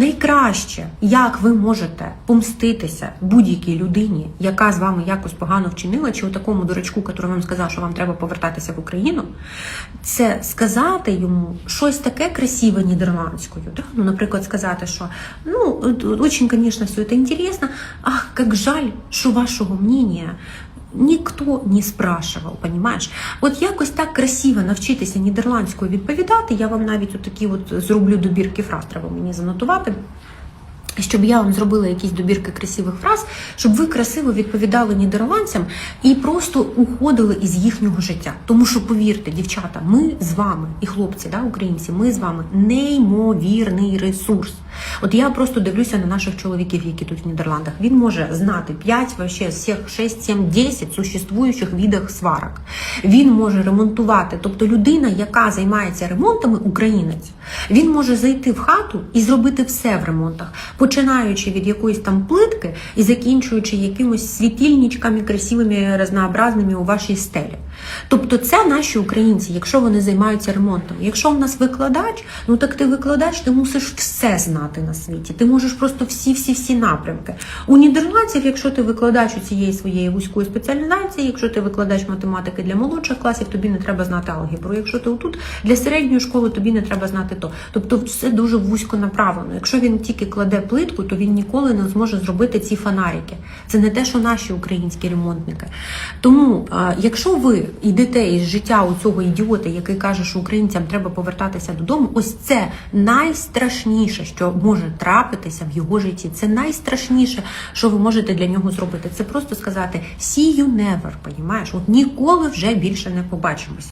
Найкраще, як ви можете помститися будь-якій людині, яка з вами якось погано вчинила, чи такому дурачку, який вам сказав, що вам треба повертатися в Україну, це сказати йому щось таке красиве нідерландською. Да? Ну, наприклад, сказати, що ну, дуже, звісно, все це інтересно, ах, як жаль, що вашого мнення ніхто не спрашивав, понимаєш? От якось так красиво навчитися нідерландською відповідати. Я вам навіть отакі от зроблю добірки фраз, треба мені занотувати. Щоб я вам зробила якісь добірки красивих фраз, щоб ви красиво відповідали нідерландцям і просто уходили із їхнього життя. Тому що, повірте, дівчата, ми з вами і хлопці, да, українці, ми з вами неймовірний ресурс. От я просто дивлюся на наших чоловіків, які тут в Нідерландах. Він може знати 5, вообще всіх 6, 7, 10 существуючих видах сварок. Він може ремонтувати. Тобто людина, яка займається ремонтами, українець, він може зайти в хату і зробити все в ремонтах, починаючи від якоїсь там плитки і закінчуючи якимось світильничками красивими, разнообразними у вашій стелі. Тобто це наші українці, якщо вони займаються ремонтом. Якщо в нас викладач, ну так ти викладач, ти мусиш все знати на світі. Ти можеш просто всі-всі-всі напрямки. У нідерландців, якщо ти викладач у цієї своєї вузької спеціалізації, якщо ти викладач математики для молодших класів, тобі не треба знати алгебру. Якщо ти отут для середньої школи, тобі не треба знати то. Тобто все дуже вузько направлено. Якщо він тільки кладе плитку, то він ніколи не зможе зробити ці фонарики. Це не те, що наші українські ремонтники. Тому, якщо ви йдете із життя у цього ідіота, який каже, що українцям треба повертатися додому, ось це найстрашніше, що може трапитися в його житті. Це найстрашніше, що ви можете для нього зробити. Це просто сказати see you never, понімаєш? От ніколи вже більше не побачимось.